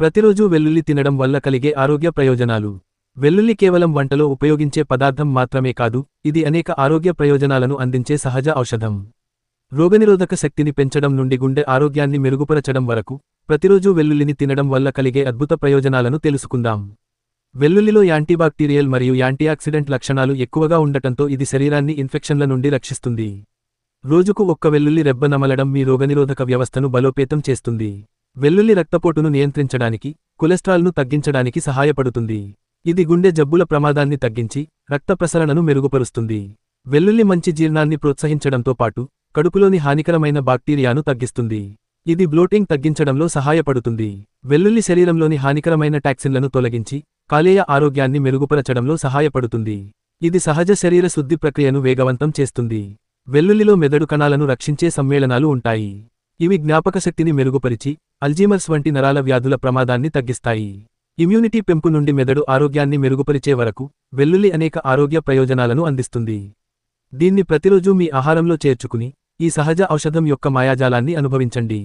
ప్రతిరోజూ వెల్లుల్లి తినడం వల్ల కలిగే ఆరోగ్య ప్రయోజనాలు. వెల్లుల్లి కేవలం వంటలో ఉపయోగించే పదార్థం మాత్రమే కాదు ఇది అనేక ఆరోగ్య ప్రయోజనాలను అందించే సహజ ఔషధం. రోగనిరోధక శక్తిని పెంచడం నుండి గుండె ఆరోగ్యాన్ని మెరుగుపరచడం వరకు ప్రతిరోజూ వెల్లుల్లిని తినడం వల్ల కలిగే అద్భుత ప్రయోజనాలను తెలుసుకుందాం. వెల్లుల్లిలో యాంటీబాక్టీరియల్ మరియు యాంటీఆక్సిడెంట్ లక్షణాలు ఎక్కువగా ఉండటంతో ఇది శరీరాన్ని ఇన్ఫెక్షన్ల నుండి రక్షిస్తుంది. రోజుకు ఒక్క వెల్లుల్లి రెబ్బ నమలడం మీ రోగనిరోధక వ్యవస్థను బలోపేతం చేస్తుంది. వెల్లుల్లి రక్తపోటును నియంత్రించడానికి కొలెస్ట్రాల్ను తగ్గించడానికి సహాయపడుతుంది. ఇది గుండె జబ్బుల ప్రమాదాన్ని తగ్గించి రక్త ప్రసరణను మెరుగుపరుస్తుంది. వెల్లుల్లి మంచి జీర్ణాన్ని ప్రోత్సహించడంతో పాటు కడుపులోని హానికరమైన బాక్టీరియాను తగ్గిస్తుంది. ఇది బ్లోటింగ్ తగ్గించడంలో సహాయపడుతుంది. వెల్లుల్లి శరీరంలోని హానికరమైన టాక్సిన్లను తొలగించి కాలేయ ఆరోగ్యాన్ని మెరుగుపరచడంలో సహాయపడుతుంది. ఇది సహజ శరీర శుద్ధి ప్రక్రియను వేగవంతం చేస్తుంది. వెల్లుల్లిలో మెదడు కణాలను రక్షించే సమ్మేళనాలు ఉంటాయి. ఇవి జ్ఞాపకశక్తిని మెరుగుపరిచి అల్జీమర్స్ వంటి నరాల వ్యాధుల ప్రమాదాన్ని తగ్గిస్తాయి. ఇమ్యూనిటీ పెంపు నుండి మెదడు ఆరోగ్యాన్ని మెరుగుపరిచే వరకు వెల్లుల్లి అనేక ఆరోగ్య ప్రయోజనాలను అందిస్తుంది. దీన్ని ప్రతిరోజూ మీ ఆహారంలో చేర్చుకుని ఈ సహజ ఔషధం యొక్క మాయాజాలాన్ని అనుభవించండి.